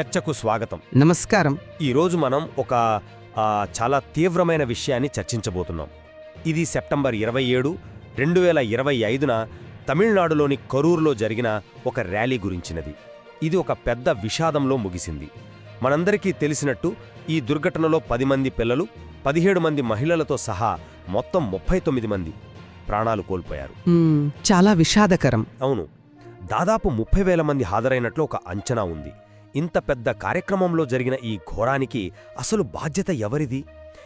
చర్చకు స్వాగతం. నమస్కారం. ఈరోజు మనం ఒక చాలా తీవ్రమైన విషయాన్ని చర్చించబోతున్నాం. ఇది సెప్టెంబర్ ఇరవై ఏడు రెండు వేల ఇరవై ఐదున తమిళనాడులోని కరూరులో జరిగిన ఒక ర్యాలీ గురించినది. ఇది ఒక పెద్ద విషాదంలో ముగిసింది. మనందరికీ తెలిసినట్టు ఈ దుర్ఘటనలో పది మంది పిల్లలు పదిహేడు మంది మహిళలతో సహా మొత్తం ముప్పై తొమ్మిది మంది ప్రాణాలు కోల్పోయారు. చాలా విషాదకరం. అవును. దాదాపు ముప్పై వేల మంది హాజరైనట్లు ఒక అంచనా ఉంది. ఇంత పెద్ద కార్యక్రమంలో జరిగిన ఈ ఘోరానికి అసలు బాధ్యత ఎవరిది?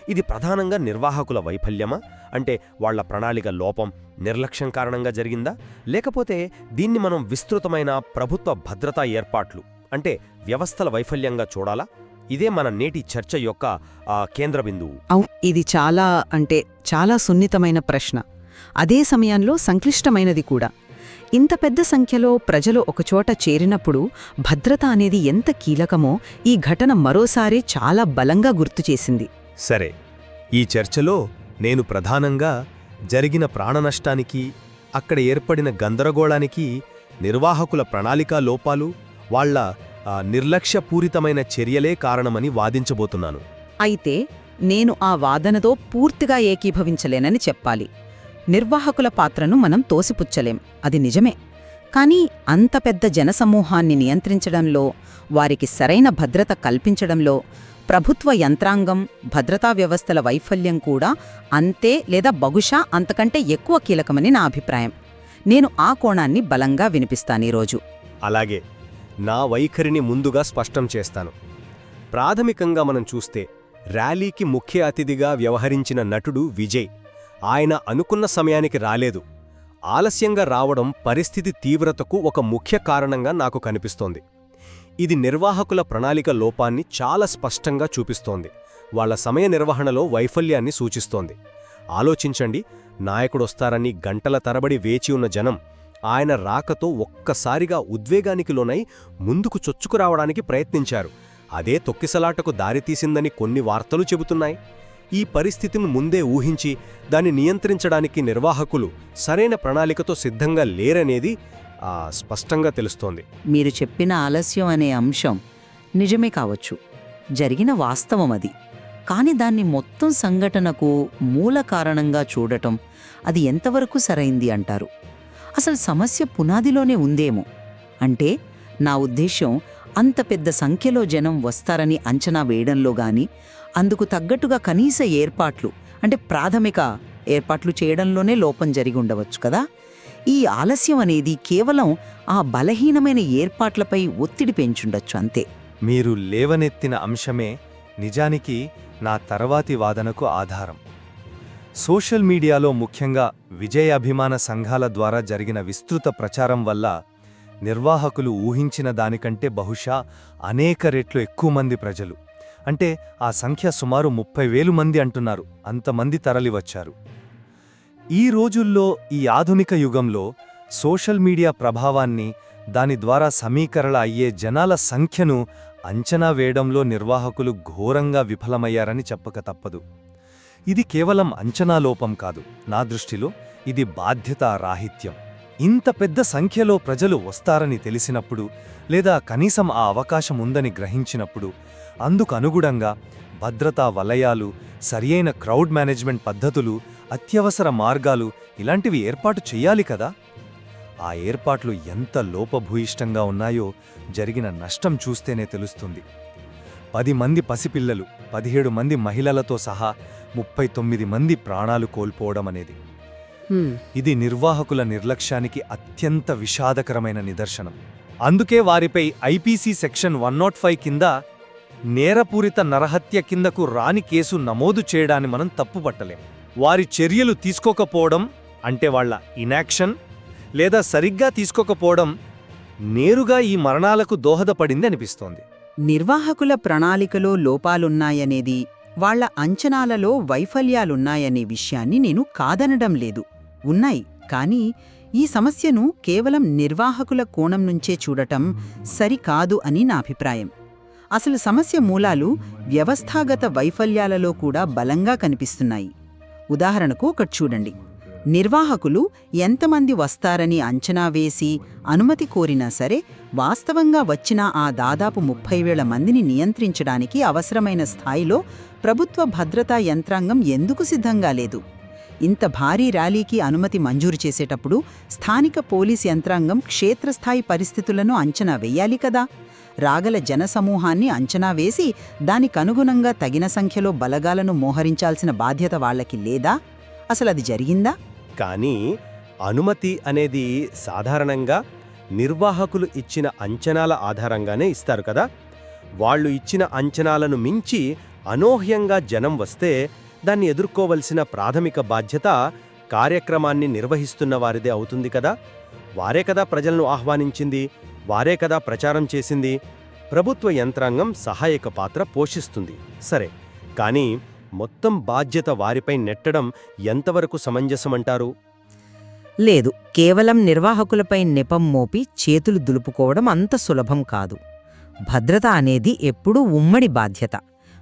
ఇది ప్రధానంగా నిర్వాహకుల వైఫల్యమా? అంటే వాళ్ళ ప్రణాళిక లోపం నిర్లక్ష్యం కారణంగా జరిగిందా? లేకపోతే దీన్ని మనం విస్తృతమైన ప్రభుత్వ భద్రతా ఏర్పాట్లు అంటే వ్యవస్థల వైఫల్యంగా చూడాలా? ఇదే మన నేటి చర్చ యొక్క కేంద్ర బిందువు. అవు ఇది చాలా అంటే చాలా సున్నితమైన ప్రశ్న. అదే సమయంలో సంక్లిష్టమైనది కూడా. ఇంత పెద్ద సంఖ్యలో ప్రజలు ఒకచోట చేరినప్పుడు భద్రత అనేది ఎంత కీలకమో ఈ ఘటన మరోసారి చాలా బలంగా గుర్తుచేసింది సరే ఈ చర్చలో నేను ప్రధానంగా జరిగిన ప్రాణనష్టానికి అక్కడ ఏర్పడిన గందరగోళానికి నిర్వాహకుల ప్రణాళికా లోపాలు వాళ్ళ నిర్లక్ష్యపూరితమైన చర్యలే కారణమని వాదించబోతున్నాను. అయితే నేను ఆ వాదనతో పూర్తిగా ఏకీభవించలేనని చెప్పాలి. నిర్వాహకుల పాత్రను మనం తోసిపుచ్చలేం. అది నిజమే. కానీ అంత పెద్ద జనసమూహాన్ని నియంత్రించడంలో వారికి సరైన భద్రత కల్పించడంలో ప్రభుత్వ యంత్రాంగం భద్రతా వ్యవస్థల వైఫల్యం కూడా అంతే లేదా బహుశా అంతకంటే ఎక్కువ కీలకమని నా అభిప్రాయం. నేను ఆ కోణాన్ని బలంగా వినిపిస్తాను ఈరోజు. అలాగే నా వైఖరిని ముందుగా స్పష్టం చేస్తాను. ప్రాథమికంగా మనం చూస్తే ర్యాలీకి ముఖ్య అతిథిగా వ్యవహరించిన నటుడు విజయ్. ఆయన అనుకున్న సమయానికి రాలేదు. ఆలస్యంగా రావడం పరిస్థితి తీవ్రతకు ఒక ముఖ్య కారణంగా నాకు కనిపిస్తోంది. ఇది నిర్వాహకుల ప్రణాళిక లోపాన్ని చాలా స్పష్టంగా చూపిస్తోంది. వాళ్ళ సమయ నిర్వహణలో వైఫల్యాన్ని సూచిస్తోంది. ఆలోచించండి నాయకుడొస్తారని గంటల తరబడి వేచి ఉన్న జనం ఆయన రాకతో ఒక్కసారిగా ఉద్వేగానికి లోనై ముందుకు చొచ్చుకురావడానికి ప్రయత్నించారు. అదే తొక్కిసలాటకు దారితీసిందని కొన్ని వార్తలు చెబుతున్నాయి. ఈ పరిస్థితిని ముందే ఊహించి దాన్ని నియంత్రించడానికి నిర్వాహకులు సరైన ప్రణాళికతో సిద్ధంగా లేరనేది స్పష్టంగా తెలుస్తోంది. మీరు చెప్పిన ఆలస్యం అనే అంశం నిజమే కావచ్చు. జరిగిన వాస్తవం అది. కాని దాన్ని మొత్తం సంఘటనకు మూల కారణంగా చూడటం అది ఎంతవరకు సరైంది అంటారు? అసలు సమస్య పునాదిలోనే ఉందేమో? అంటే నా ఉద్దేశ్యం అంత పెద్ద సంఖ్యలో జనం వస్తారని అంచనా వేయడంలో గాని అందుకు తగ్గట్టుగా కనీస ఏర్పాట్లు అంటే ప్రాథమిక ఏర్పాట్లు చేయడంలోనే లోపం జరిగి ఉండవచ్చు కదా? ఈ ఆలస్యం అనేది కేవలం ఆ బలహీనమైన ఏర్పాట్లపై ఒత్తిడి పెంచుండొచ్చు అంతే. మీరు లేవనెత్తిన అంశమే నిజానికి నా తర్వాతి వాదనకు ఆధారం. సోషల్ మీడియాలో ముఖ్యంగా విజయ అభిమాన సంఘాల ద్వారా జరిగిన విస్తృత ప్రచారం వల్ల నిర్వాహకులు ఊహించిన దానికంటే బహుశా అనేక రెట్లు ఎక్కువ మంది ప్రజలు. అంటే ఆ సంఖ్య సుమారు ముప్పై వేలు మంది అంటున్నారు. అంతమంది తరలివచ్చారు. ఈ రోజుల్లో ఈ ఆధునిక యుగంలో సోషల్ మీడియా ప్రభావాన్ని దాని ద్వారా సమీకరణ అయ్యే జనాల సంఖ్యను అంచనా వేయడంలో నిర్వాహకులు ఘోరంగా విఫలమయ్యారని చెప్పక తప్పదు. ఇది కేవలం అంచనా లోపం కాదు. నా దృష్టిలో ఇది బాధ్యతా రాహిత్యం. ఇంత పెద్ద సంఖ్యలో ప్రజలు వస్తారని తెలిసినప్పుడు లేదా కనీసం ఆ అవకాశం ఉందని గ్రహించినప్పుడు అందుకు అనుగుణంగా భద్రతా వలయాలు సరియైన క్రౌడ్ మేనేజ్మెంట్ పద్ధతులు అత్యవసర మార్గాలు ఇలాంటివి ఏర్పాటు చెయ్యాలి కదా? ఆ ఏర్పాట్లు ఎంత లోపభూయిష్టంగా ఉన్నాయో జరిగిన నష్టం చూస్తేనే తెలుస్తుంది. పది మంది పసిపిల్లలు పదిహేడు మంది మహిళలతో సహా ముప్పై తొమ్మిది మంది ప్రాణాలు కోల్పోవడం అనేది. ఇది నిర్వాహకుల నిర్లక్ష్యానికి అత్యంత విషాదకరమైన నిదర్శనం. అందుకే వారిపై IPC section one not five కింద నేరపూరిత నరహత్య కిందకు రాని కేసు నమోదు చేయడాన్ని మనం తప్పుపట్టలేం. వారి చర్యలు తీసుకోకపోవడం అంటే వాళ్ళ ఇనాక్షన్ లేదా సరిగ్గా తీసుకోకపోవడం నేరుగా ఈ మరణాలకు దోహదపడింది అనిపిస్తోంది. నిర్వాహకుల ప్రణాళికలో లోపాలున్నాయనేది వాళ్ళ అంచనాలలో వైఫల్యాలున్నాయనే విషయాన్ని నేను కాదనడం లేదు. ఉన్నాయి కానీ ఈ సమస్యను కేవలం నిర్వాహకుల కోణం నుంచే చూడటం సరికాదు అని నా అభిప్రాయం. అసలు సమస్య మూలాలు వ్యవస్థాగత వైఫల్యాలలో కూడా బలంగా కనిపిస్తున్నాయి. ఉదాహరణకు ఒకటి చూడండి. నిర్వాహకులు ఎంతమంది వస్తారని అంచనా వేసి అనుమతి కోరినా సరే వాస్తవంగా వచ్చిన ఆ దాదాపు ముప్పై వేల మందిని నియంత్రించడానికి అవసరమైన స్థాయిలో ప్రభుత్వ భద్రతా యంత్రాంగం ఎందుకు సిద్ధంగా లేదు? ఇంత భారీ ర్యాలీకి అనుమతి మంజూరు చేసేటప్పుడు స్థానిక పోలీస్ యంత్రాంగం క్షేత్రస్థాయి పరిస్థితులను అంచనా వెయ్యాలి కదా? రాగల జనసమూహాన్ని అంచనా వేసి దానికనుగుణంగా తగిన సంఖ్యలో బలగాలను మోహరించాల్సిన బాధ్యత వాళ్ళకి లేదా? అసలది జరిగిందా? కానీ అనుమతి అనేది సాధారణంగా నిర్వాహకులు ఇచ్చిన అంచనాల ఆధారంగానే ఇస్తారు కదా. వాళ్ళు ఇచ్చిన అంచనాలను మించి అనూహ్యంగా జనం వస్తే దాన్ని ఎదుర్కోవలసిన ప్రాథమిక బాధ్యత కార్యక్రమాన్ని నిర్వహిస్తున్న వారిదే అవుతుంది కదా. వారే కదా ప్రజలను ఆహ్వానించింది. వారే కదా ప్రచారం చేసింది. ప్రభుత్వ యంత్రాంగం సహాయక పాత్ర పోషిస్తుంది. సరే కానీ మొత్తం బాధ్యత వారిపై నెట్టడం ఎంతవరకు సమంజసమంటారు? లేదు కేవలం నిర్వాహకులపై నెపం మోపి చేతులు దులుపుకోవడం అంత సులభం కాదు. భద్రత అనేది ఎప్పుడూ ఉమ్మడి బాధ్యత.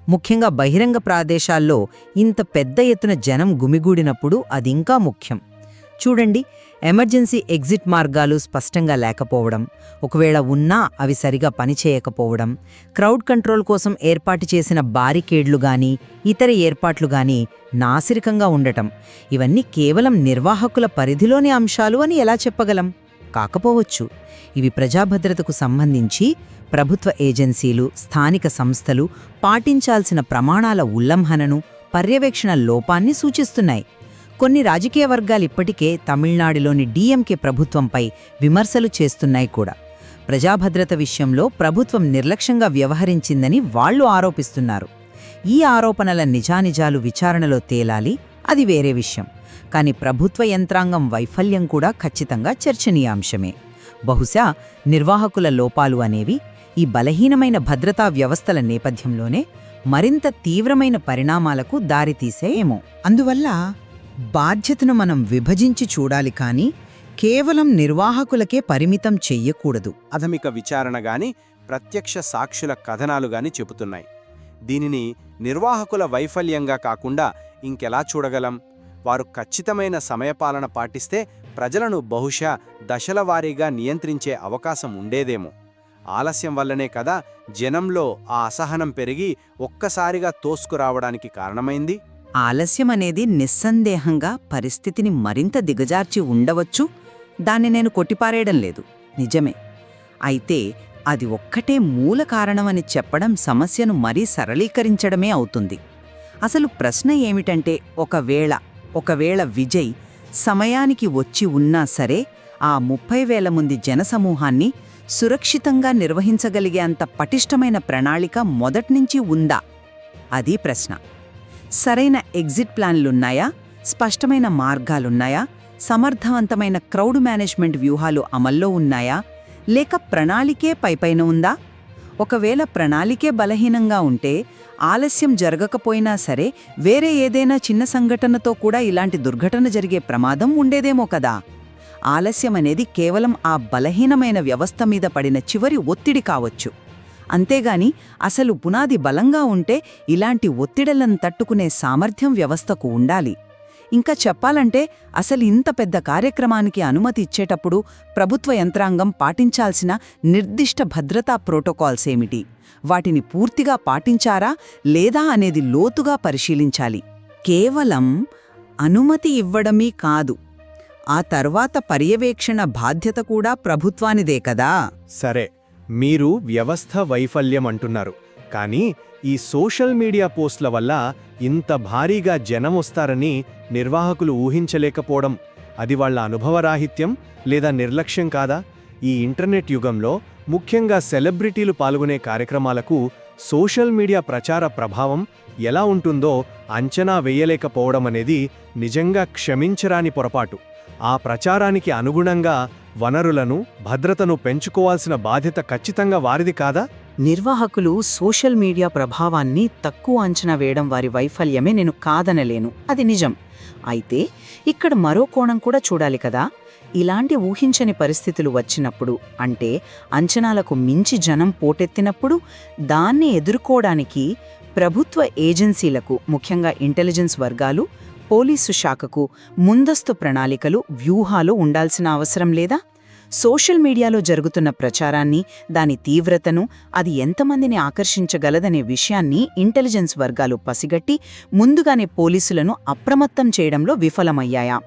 ముఖ్యంగా బహిరంగ ప్రదేశాల్లో ఇంత పెద్ద ఎత్తున జనం గుమిగూడినప్పుడు అదింకా ముఖ్యం. చూడండి ఎమర్జెన్సీ ఎగ్జిట్ మార్గాలు స్పష్టంగా లేకపోవడం ఒకవేళ ఉన్నా అవి సరిగా పనిచేయకపోవడం క్రౌడ్ కంట్రోల్ కోసం ఏర్పాటు చేసిన బారికేడ్లు గాని ఇతర ఏర్పాట్లు గాని నాసిరికంగా ఉండటం ఇవన్నీ కేవలం నిర్వాహకుల పరిధిలోని అంశాలు అని ఎలా చెప్పగలం? కాకపోవచ్చు. ఇవి ప్రజాభద్రతకు సంబంధించి ప్రభుత్వ ఏజెన్సీలు స్థానిక సంస్థలు పాటించాల్సిన ప్రమాణాల ఉల్లంఘనను పర్యవేక్షణ లోపాన్ని సూచిస్తున్నాయి. కొన్ని రాజకీయ వర్గాలు ఇప్పటికే తమిళనాడులోని డీఎంకే ప్రభుత్వంపై విమర్శలు చేస్తున్నాయి కూడా. ప్రజాభద్రత విషయంలో ప్రభుత్వం నిర్లక్ష్యంగా వ్యవహరించిందని వాళ్ళు ఆరోపిస్తున్నారు. ఈ ఆరోపణల నిజానిజాలు విచారణలో తేలాలి అది వేరే విషయం. కానీ ప్రభుత్వ యంత్రాంగం వైఫల్యం కూడా ఖచ్చితంగా చర్చనీయాంశమే. బహుశా నిర్వాహకుల లోపాలు అనేవి ఈ బలహీనమైన భద్రతా వ్యవస్థల నేపథ్యంలోనే మరింత తీవ్రమైన పరిణామాలకు దారితీసేయేమో. అందువల్ల బాధ్యతను మనం విభజించి చూడాలి కానీ కేవలం నిర్వాహకులకే పరిమితం చెయ్యకూడదు. ప్రాథమిక విచారణ గాని ప్రత్యక్ష సాక్షుల కథనాలు గాని చెబుతున్నాయి. దీనిని నిర్వాహకుల వైఫల్యంగా కాకుండా ఇంకెలా చూడగలం? వారు ఖచ్చితమైన సమయపాలన పాటిస్తే ప్రజలను బహుశా దశల వారీగా నియంత్రించే అవకాశం ఉండేదేమో. ఆలస్యం వల్లనే కదా జనంలో ఆ అసహనం పెరిగి ఒక్కసారిగా తోసుకురావడానికి కారణమైంది? ఆలస్యం అనేది నిస్సందేహంగా పరిస్థితిని మరింత దిగజార్చి ఉండవచ్చు. దాన్ని నేను కొట్టిపారేయడం లేదు. నిజమే. అయితే అది ఒక్కటే మూల కారణమని చెప్పడం సమస్యను మరీ సరళీకరించడమే అవుతుంది. అసలు ప్రశ్న ఏమిటంటే ఒకవేళ ఒకవేళ విజయ్ సమయానికి వచ్చి ఉన్నా సరే ఆ ముప్పై వేల మంది జనసమూహాన్ని సురక్షితంగా నిర్వహించగలిగే అంత పటిష్టమైన ప్రణాళిక మొదట్నుంచి ఉందా? అది ప్రశ్న. సరైన ఎగ్జిట్ ప్లాన్లున్నాయా? స్పష్టమైన మార్గాలున్నాయా? సమర్థవంతమైన క్రౌడ్ మేనేజ్మెంట్ వ్యూహాలు అమల్లో ఉన్నాయా? లేక ప్రణాళికే పైపైన ఉందా? ఒకవేళ ప్రణాళికే బలహీనంగా ఉంటే ఆలస్యం జరగకపోయినా సరే వేరే ఏదైనా చిన్న సంఘటనతో కూడా ఇలాంటి దుర్ఘటన జరిగే ప్రమాదం ఉండేదేమో కదా? ఆలస్యం అనేది కేవలం ఆ బలహీనమైన వ్యవస్థ మీద పడిన చివరి ఒత్తిడి కావచ్చు. అంతేగాని అసలు పునాది బలంగా ఉంటే ఇలాంటి ఒత్తిడలను తట్టుకునే సామర్థ్యం వ్యవస్థకు ఉండాలి. ఇంకా చెప్పాలంటే అసలు ఇంత పెద్ద కార్యక్రమానికి అనుమతి ఇచ్చేటప్పుడు ప్రభుత్వ యంత్రాంగం పాటించాల్సిన నిర్దిష్ట భద్రతా ప్రోటోకాల్స్ ఏమిటి? వాటిని పూర్తిగా పాటించారా లేదా అనేది లోతుగా పరిశీలించాలి. కేవలం అనుమతి ఇవ్వడమే కాదు ఆ తర్వాత పర్యవేక్షణ బాధ్యత కూడా ప్రభుత్వానిదే కదా? సరే మీరు వ్యవస్థ వైఫల్యం అంటున్నారు. కానీ ఈ సోషల్ మీడియా పోస్ట్ల వల్ల ఇంత భారీగా జనం వస్తారని నిర్వాహకులు ఊహించలేకపోవడం. అది వాళ్ళ అనుభవరాహిత్యం లేదా నిర్లక్ష్యం కాదా? ఈ ఇంటర్నెట్ యుగంలో ముఖ్యంగా సెలబ్రిటీలు పాల్గొనే కార్యక్రమాలకు సోషల్ మీడియా ప్రచార ప్రభావం ఎలా ఉంటుందో అంచనా వేయలేకపోవడం అనేది నిజంగా క్షమించరాని పొరపాటు. ఆ ప్రచారానికి అనుగుణంగా వనరులను భద్రతను పెంచుకోవాల్సిన బాధ్యత ఖచ్చితంగా వారిది కాదా? నిర్వాహకులు సోషల్ మీడియా ప్రభావాన్ని తక్కువ అంచనా వేయడం వారి వైఫల్యమే నేను కాదనలేను. అది నిజం. అయితే ఇక్కడ మరో కోణం కూడా చూడాలి కదా? ఇలాంటి ఊహించని పరిస్థితులు వచ్చినప్పుడు అంటే అంచనాలకు మించి జనం పోటెత్తినప్పుడు దాన్ని ఎదుర్కోవడానికి ప్రభుత్వ ఏజెన్సీలకు ముఖ్యంగా ఇంటెలిజెన్స్ వర్గాలు పోలీసు శాఖకు ముందస్తు ప్రణాళికలు వ్యూహాలు ఉండాల్సిన అవసరం లేదా? సోషల్ మీడియాలో జరుగుతున్న ప్రచారాన్ని దాని తీవ్రతను అది ఎంతమందిని ఆకర్షించగలదనే విషయాన్ని ఇంటెలిజెన్స్ వర్గాలు పసిగట్టి ముందుగానే పోలీసులను అప్రమత్తం చేయడంలో విఫలమయ్యాయా?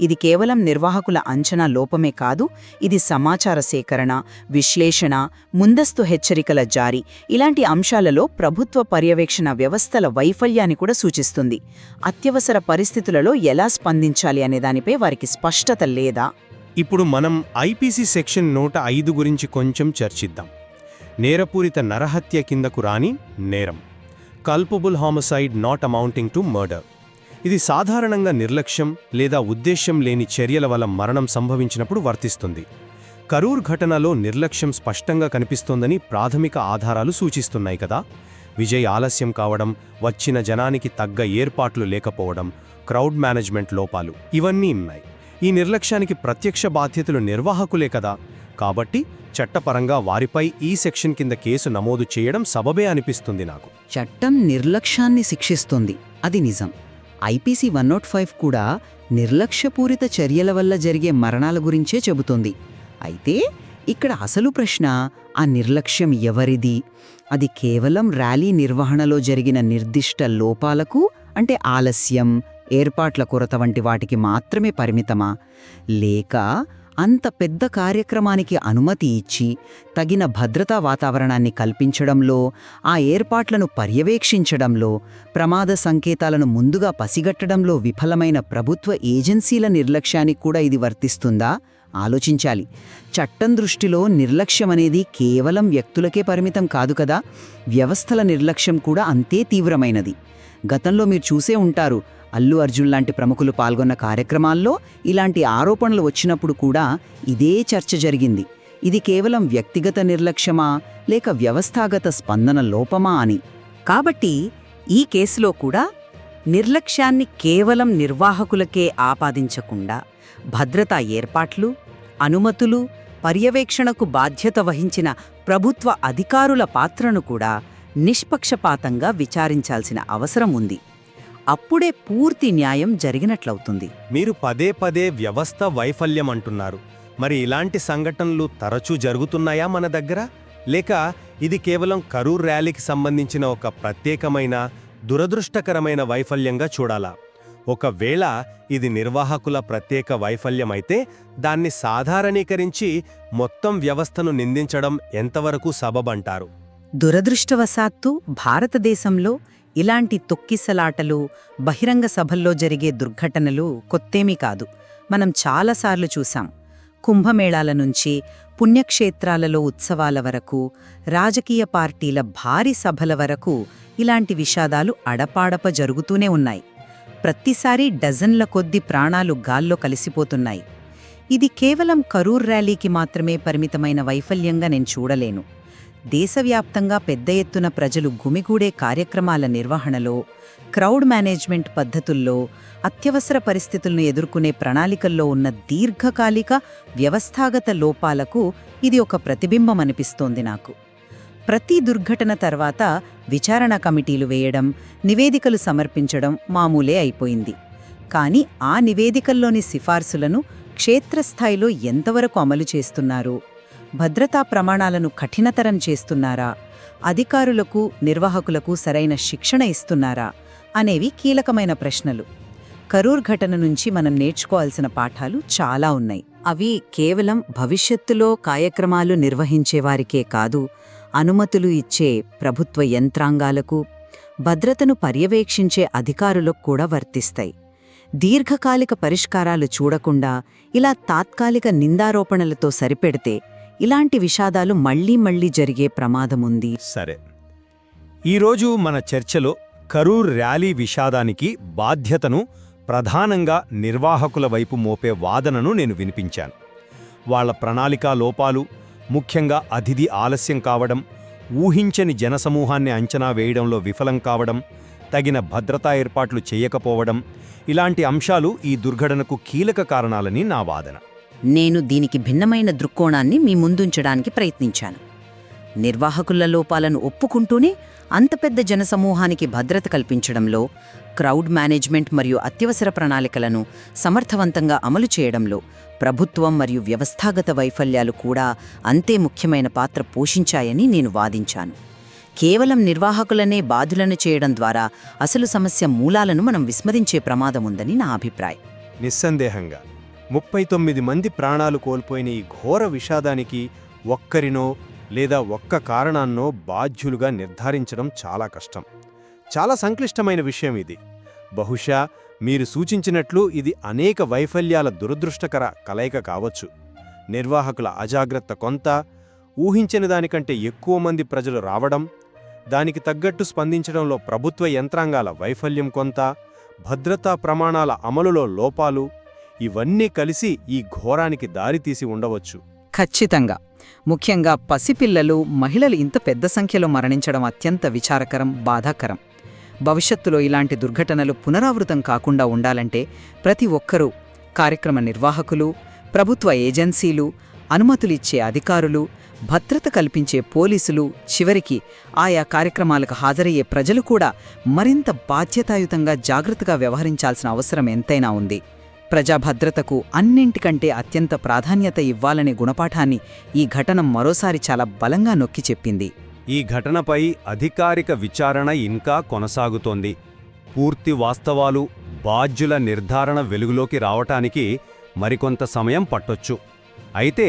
ఇది కేవలం నిర్వాహకుల అంచనా లోపమే కాదు ఇది సమాచార సేకరణ విశ్లేషణ ముందస్తు హెచ్చరికల జారీ. ఇలాంటి అంశాలలో ప్రభుత్వ పర్యవేక్షణ వ్యవస్థల వైఫల్యాన్ని కూడా సూచిస్తుంది. అత్యవసర పరిస్థితులలో ఎలా స్పందించాలి అనే దానిపై వారికి స్పష్టత లేదా? ఇప్పుడు మనం ఐపీసీ సెక్షన్ నూట ఐదు గురించి కొంచెం చర్చిద్దాం. నేరపూరిత నరహత్య కిందకు రాని నేరం. Culpable homicide not amounting to murder. ఇది సాధారణంగా నిర్లక్ష్యం లేదా ఉద్దేశ్యం లేని చర్యల వల్ల మరణం సంభవించినప్పుడు వర్తిస్తుంది. కరూర్ ఘటనలో నిర్లక్ష్యం స్పష్టంగా కనిపిస్తోందని ప్రాథమిక ఆధారాలు సూచిస్తున్నాయి కదా. విజయ్ ఆలస్యం కావడం వచ్చిన జనానికి తగ్గ ఏర్పాట్లు లేకపోవడం క్రౌడ్ మేనేజ్మెంట్ లోపాలు ఇవన్నీ ఉన్నాయి. ఈ నిర్లక్ష్యానికి ప్రత్యక్ష బాధ్యతలు నిర్వాహకులే కదా. కాబట్టి చట్టపరంగా వారిపై ఈ సెక్షన్ కింద కేసు నమోదు చేయడం సబబే అనిపిస్తుంది నాకు. చట్టం నిర్లక్ష్యాన్ని శిక్షిస్తుంది. అది నిజం. ఐపీసీ వన్ నాట్ ఫైవ్ కూడా నిర్లక్ష్యపూరిత చర్యల వల్ల జరిగే మరణాల గురించే చెబుతుంది. అయితే ఇక్కడ అసలు ప్రశ్న ఆ నిర్లక్ష్యం ఎవరిది? అది కేవలం ర్యాలీ నిర్వహణలో జరిగిన నిర్దిష్ట లోపాలకు అంటే ఆలస్యం ఏర్పాట్ల కొరత వంటి వాటికి మాత్రమే పరిమితమా? లేక అంత పెద్ద కార్యక్రమానికి అనుమతి ఇచ్చి తగిన భద్రతా వాతావరణాన్ని కల్పించడంలో ఆ ఏర్పాట్లను పర్యవేక్షించడంలో ప్రమాద సంకేతాలను ముందుగా పసిగట్టడంలో విఫలమైన ప్రభుత్వ ఏజెన్సీల నిర్లక్ష్యానికి కూడా ఇది వర్తిస్తుందా? ఆలోచించాలి. చట్టం దృష్టిలో నిర్లక్ష్యం అనేది కేవలం వ్యక్తులకే పరిమితం కాదు కదా? వ్యవస్థల నిర్లక్ష్యం కూడా అంతే తీవ్రమైనది. గతంలో మీరు చూసే ఉంటారు అల్లు అర్జున్ లాంటి ప్రముఖులు పాల్గొన్న కార్యక్రమాల్లో ఇలాంటి ఆరోపణలు వచ్చినప్పుడు కూడా ఇదే చర్చ జరిగింది. ఇది కేవలం వ్యక్తిగత నిర్లక్ష్యమా లేక వ్యవస్థాగత స్పందన లోపమా అని. కాబట్టి ఈ కేసులో కూడా నిర్లక్ష్యాన్ని కేవలం నిర్వాహకులకే ఆపాదించకుండా భద్రతా ఏర్పాట్లు అనుమతులు పర్యవేక్షణకు బాధ్యత వహించిన ప్రభుత్వ అధికారుల పాత్రను కూడా నిష్పక్షపాతంగా విచారించాల్సిన అవసరం ఉంది. అప్పుడే పూర్తి న్యాయం జరిగినట్లవుతుంది. మీరు పదే పదే వ్యవస్థ వైఫల్యం అంటున్నారు మరి ఇలాంటి సంఘటనలు తరచూ జరుగుతున్నాయా మన దగ్గర? లేక ఇది కేవలం కరూర్ ర్యాలీకి సంబంధించిన ఒక ప్రత్యేకమైన దురదృష్టకరమైన వైఫల్యంగా చూడాలా? ఒకవేళ ఇది నిర్వాహకుల ప్రత్యేక వైఫల్యమైతే దాన్ని సాధారణీకరించి మొత్తం వ్యవస్థను నిందించడం ఎంతవరకు సబబంటారు? దురదృష్టవశాత్తు భారతదేశంలో ఇలాంటి తొక్కిసలాటలు బహిరంగ సభల్లో జరిగే దుర్ఘటనలు కొత్తేమీ కాదు. మనం చాలాసార్లు చూశాం. కుంభమేళాల నుంచి పుణ్యక్షేత్రాలలో ఉత్సవాల వరకు రాజకీయ పార్టీల భారీ సభల వరకు ఇలాంటి విషాదాలు అడపాడప జరుగుతూనే ఉన్నాయి. ప్రతిసారి డజన్ల కొద్ది ప్రాణాలు గాల్లో కలిసిపోతున్నాయి. ఇది కేవలం కరూర్ ర్యాలీకి మాత్రమే పరిమితమైన వైఫల్యంగా నేను చూడలేను. దేశవ్యాప్తంగా పెద్ద ఎత్తున ప్రజలు గుమిగూడే కార్యక్రమాల నిర్వహణలో క్రౌడ్ మేనేజ్మెంట్ పద్ధతుల్లో అత్యవసర పరిస్థితులను ఎదుర్కొనే ప్రణాళికల్లో ఉన్న దీర్ఘకాలిక వ్యవస్థాగత లోపాలకు ఇది ఒక ప్రతిబింబం అనిపిస్తోంది నాకు. ప్రతి దుర్ఘటన తర్వాత విచారణ కమిటీలు వేయడం నివేదికలు సమర్పించడం మామూలే అయిపోయింది. కానీ ఆ నివేదికల్లోని సిఫార్సులను క్షేత్రస్థాయిలో ఎంతవరకు అమలు చేస్తున్నారు భద్రతా ప్రమాణాలను కఠినతరం చేస్తున్నారా? అధికారులకు నిర్వాహకులకు సరైన శిక్షణ ఇస్తున్నారా? అనేవి కీలకమైన ప్రశ్నలు. కరూర్ ఘటన నుంచి మనం నేర్చుకోవాల్సిన పాఠాలు చాలా ఉన్నాయి. అవి కేవలం భవిష్యత్తులో కార్యక్రమాలు నిర్వహించేవారికే కాదు అనుమతులు ఇచ్చే ప్రభుత్వ యంత్రాంగాలకు భద్రతను పర్యవేక్షించే అధికారులకు కూడా వర్తిస్తాయి. దీర్ఘకాలిక పరిష్కారాలు చూడకుండా ఇలా తాత్కాలిక నిందారోపణలతో సరిపెడితే ఇలాంటి విషాదాలు మళ్ళీ మళ్ళీ జరిగే ప్రమాదముంది సరే. ఈరోజు మన చర్చలో కరూర్ ర్యాలీ విషాదానికి బాధ్యతను ప్రధానంగా నిర్వాహకుల వైపు మోపే వాదనను నేను వినిపించాను. వాళ్ళ ప్రణాళికా లోపాలు ముఖ్యంగా అతిథి ఆలస్యం కావడం ఊహించని జనసమూహాన్ని అంచనా వేయడంలో విఫలం కావడం తగిన భద్రతా ఏర్పాట్లు చేయకపోవడం ఇలాంటి అంశాలు ఈ దుర్ఘటనకు కీలక కారణాలని నా వాదన. నేను దీనికి భిన్నమైన దృక్కోణాన్ని మీ ముందుంచడానికి ప్రయత్నించాను. నిర్వాహకుల లోపాలను ఒప్పుకుంటూనే అంత పెద్ద జనసమూహానికి భద్రత కల్పించడంలో క్రౌడ్ మేనేజ్మెంట్ మరియు అత్యవసర ప్రణాళికలను సమర్థవంతంగా అమలు చేయడంలో ప్రభుత్వం మరియు వ్యవస్థాగత వైఫల్యాలు కూడా అంతే ముఖ్యమైన పాత్ర పోషించాయని నేను వాదించాను. కేవలం నిర్వాహకులనే బాధులను చేయడం ద్వారా అసలు సమస్య మూలాలను మనం విస్మరించే ప్రమాదముందని నా అభిప్రాయం. నిస్సందేహంగా. ముప్పై తొమ్మిది మంది ప్రాణాలు కోల్పోయిన ఈ ఘోర విషాదానికి ఒక్కరినో లేదా ఒక్క కారణాన్నో బాధ్యులుగా నిర్ధారించడం చాలా కష్టం. చాలా సంక్లిష్టమైన విషయం ఇది. బహుశా మీరు సూచించినట్లు ఇది అనేక వైఫల్యాల దురదృష్టకర కలయిక కావచ్చు. నిర్వాహకుల అజాగ్రత్త కొంత ఊహించిన దానికంటే ఎక్కువ మంది ప్రజలు రావడం దానికి తగ్గట్టు స్పందించడంలో ప్రభుత్వ యంత్రాంగాల వైఫల్యం కొంత భద్రతా ప్రమాణాల అమలులో లోపాలు ఇవన్నీ కలిసి ఈ ఘోరానికి దారితీసి ఉండవచ్చు. ఖచ్చితంగా. ముఖ్యంగా పసిపిల్లలు మహిళలు ఇంత పెద్ద సంఖ్యలో మరణించడం అత్యంత విచారకరం బాధాకరం. భవిష్యత్తులో ఇలాంటి దుర్ఘటనలు పునరావృతం కాకుండా ఉండాలంటే ప్రతి ఒక్కరూ కార్యక్రమ నిర్వాహకులు ప్రభుత్వ ఏజెన్సీలు అనుమతులిచ్చే అధికారులు భద్రత కల్పించే పోలీసులు చివరికి ఆయా కార్యక్రమాలకు హాజరయ్యే ప్రజలు కూడా మరింత బాధ్యతాయుతంగా జాగ్రత్తగా వ్యవహరించాల్సిన అవసరం ఎంతైనా ఉంది. ప్రజా భద్రతకు అన్నింటికంటే అత్యంత ప్రాధాన్యత ఇవ్వాలనే గుణపాఠాన్ని ఈ ఘటన మరోసారి చాలా బలంగా నొక్కి చెప్పింది. ఈ ఘటనపై అధికారిక విచారణ ఇంకా కొనసాగుతోంది. పూర్తి వాస్తవాలు బాధ్యుల నిర్ధారణ వెలుగులోకి రావటానికి మరికొంత సమయం పట్టొచ్చు. అయితే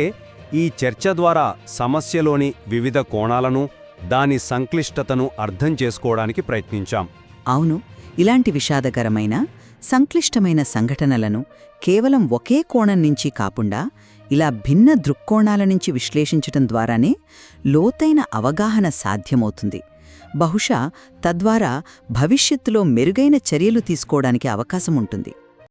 ఈ చర్చ ద్వారా సమస్యలోని వివిధ కోణాలను దాని సంక్లిష్టతను అర్థం చేసుకోవడానికి ప్రయత్నించాం. అవును ఇలాంటి విషాదకరమైన సంక్లిష్టమైన సంఘటనలను కేవలం ఒకే కోణం నుంచి కాకుండా ఇలా భిన్న దృక్కోణాల నుంచి విశ్లేషించటం ద్వారానే లోతైన అవగాహన సాధ్యమవుతుంది. బహుశా తద్వారా భవిష్యత్తులో మెరుగైన చర్యలు తీసుకోవడానికి అవకాశం ఉంటుంది.